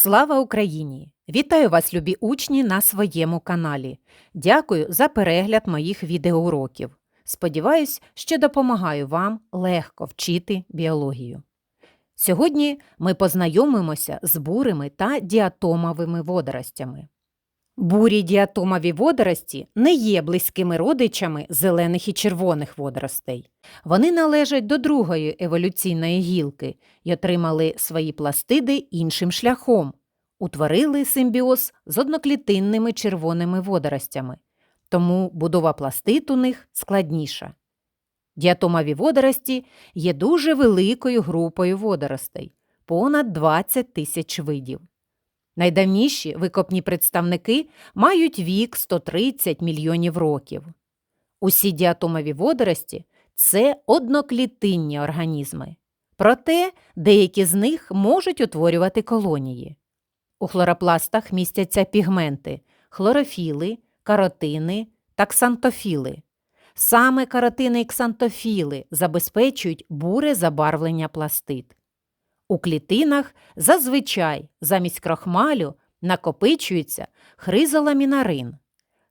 Слава Україні! Вітаю вас, любі учні, на своєму каналі. Дякую за перегляд моїх відеоуроків. Сподіваюсь, що допомагаю вам легко вчити біологію. Сьогодні ми познайомимося з бурими та діатомовими водоростями. Бурі діатомові водорості не є близькими родичами зелених і червоних водоростей. Вони належать до другої еволюційної гілки і отримали свої пластиди іншим шляхом, утворили симбіоз з одноклітинними червоними водоростями, тому будова пластид у них складніша. Діатомові водорості є дуже великою групою водоростей понад 20 тисяч видів. Найдавніші викопні представники мають вік 130 мільйонів років. Усі діатомові водорості це одноклітинні організми. Проте деякі з них можуть утворювати колонії. У хлоропластах містяться пігменти хлорофіли, каротини та ксантофіли. Саме каротини і ксантофіли забезпечують буре забарвлення пластид. У клітинах зазвичай замість крохмалю накопичується хризоламінарин.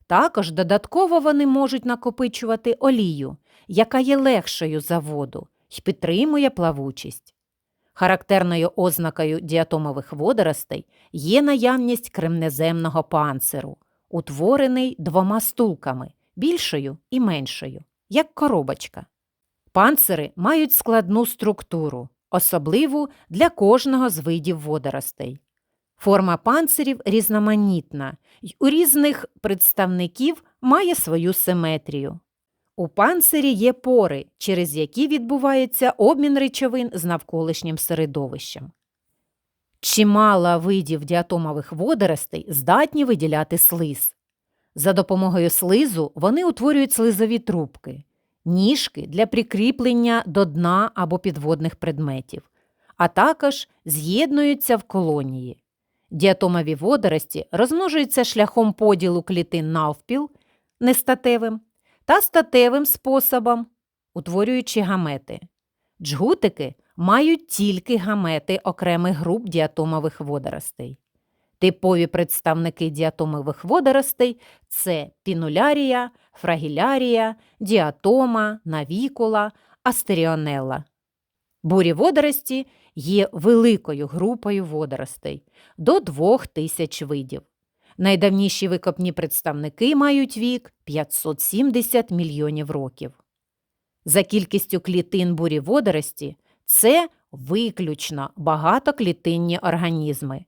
Також додатково вони можуть накопичувати олію, яка є легшою за воду і підтримує плавучість. Характерною ознакою діатомових водоростей є наявність кремнеземного панциру, утворений двома стулками більшою і меншою, як коробочка. Панцири мають складну структуру, особливу для кожного з видів водоростей. Форма панцирів різноманітна і у різних представників має свою симетрію. У панцирі є пори, через які відбувається обмін речовин з навколишнім середовищем. Чимало видів діатомових водоростей здатні виділяти слиз. За допомогою слизу вони утворюють слизові трубки, ніжки для прикріплення до дна або підводних предметів, а також з'єднуються в колонії. Діатомові водорості розмножуються шляхом поділу клітин навпіл нестатевим та статевим способом, утворюючи гамети. Джгутики мають тільки гамети окремих груп діатомових водоростей. Типові представники діатомових водоростей це пінулярія, фрагілярія, діатома, навікула, астеріонелла. Бурі водорості є великою групою водоростей до 2000 видів. Найдавніші викопні представники мають вік 570 мільйонів років. За кількістю клітин бурі водорості це виключно багатоклітинні організми,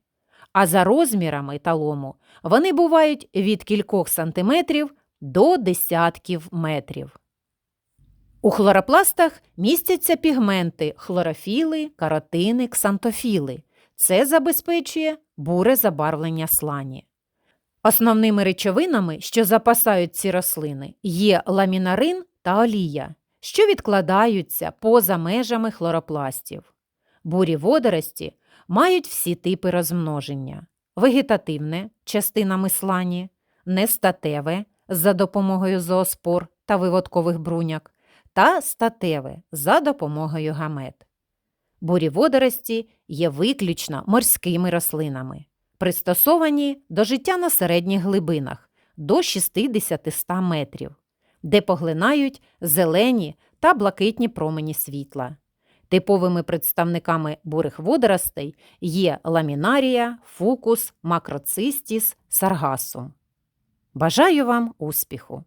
а за розмірами талому вони бувають від кількох сантиметрів до десятків метрів. У хлоропластах містяться пігменти хлорофіли, каротини, ксантофіли. Це забезпечує буре забарвлення слані. Основними речовинами, що запасають ці рослини, є ламінарин та олія, що відкладаються поза межами хлоропластів. Бурі водорості мають всі типи розмноження: вегетативне частинами слані, нестатеве за допомогою зооспор та виводкових бруняк, та статеве за допомогою гамет. Бурі водорості є виключно морськими рослинами пристосовані до життя на середніх глибинах до 60-100 метрів, де поглинають зелені та блакитні промені світла. Типовими представниками бурих водоростей є ламінарія, фукус, макроцистіс, саргасум. Бажаю вам успіху!